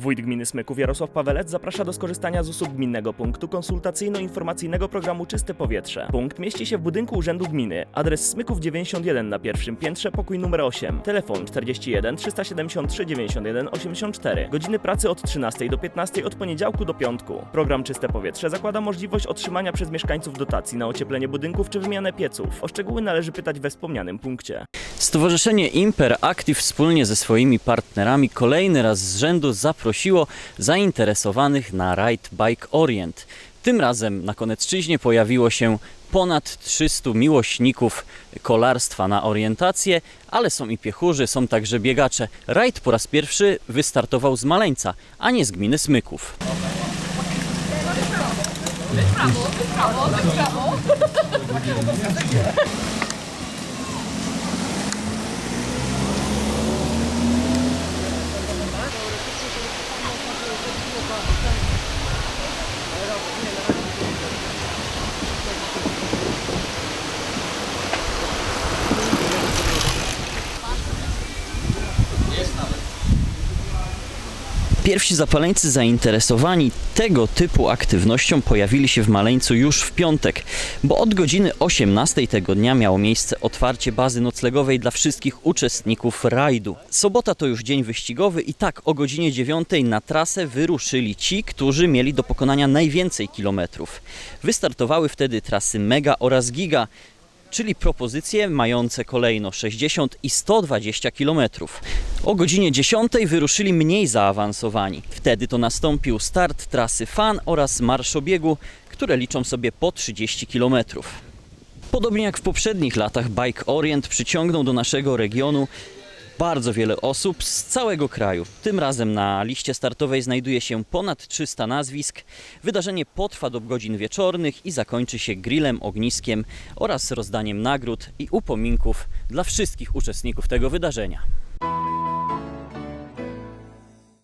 Wójt Gminy Smyków Jarosław Pawelec zaprasza do skorzystania z usług Gminnego Punktu Konsultacyjno-Informacyjnego Programu Czyste Powietrze. Punkt mieści się w budynku Urzędu Gminy. Adres Smyków 91 na pierwszym piętrze, pokój numer 8. Telefon 41 373 91 84. Godziny pracy od 13 do 15 od poniedziałku do piątku. Program Czyste Powietrze zakłada możliwość otrzymania przez mieszkańców dotacji na ocieplenie budynków czy wymianę pieców. O szczegóły należy pytać we wspomnianym punkcie. Stowarzyszenie Imper Active wspólnie ze swoimi partnerami kolejny raz z rzędu zaprosiło zainteresowanych na Ride Bike Orient. Tym razem na Konecczyźnie pojawiło się ponad 300 miłośników kolarstwa na orientację, ale są i piechurzy, są także biegacze. Rajd po raz pierwszy wystartował z Maleńca, a nie z gminy Smyków. Pierwsi zapaleńcy zainteresowani tego typu aktywnością pojawili się w Maleńcu już w piątek, bo od godziny 18 tego dnia miało miejsce otwarcie bazy noclegowej dla wszystkich uczestników rajdu. Sobota to już dzień wyścigowy i tak o godzinie 9 na trasę wyruszyli ci, którzy mieli do pokonania najwięcej kilometrów. Wystartowały wtedy trasy Mega oraz Giga, czyli propozycje mające kolejno 60 i 120 km. O godzinie 10 wyruszyli mniej zaawansowani. Wtedy to nastąpił start trasy Fan oraz marszobiegu, które liczą sobie po 30 km. Podobnie jak w poprzednich latach, Bike Orient przyciągnął do naszego regionu bardzo wiele osób z całego kraju. Tym razem na liście startowej znajduje się ponad 300 nazwisk. Wydarzenie potrwa do godzin wieczornych i zakończy się grillem, ogniskiem oraz rozdaniem nagród i upominków dla wszystkich uczestników tego wydarzenia.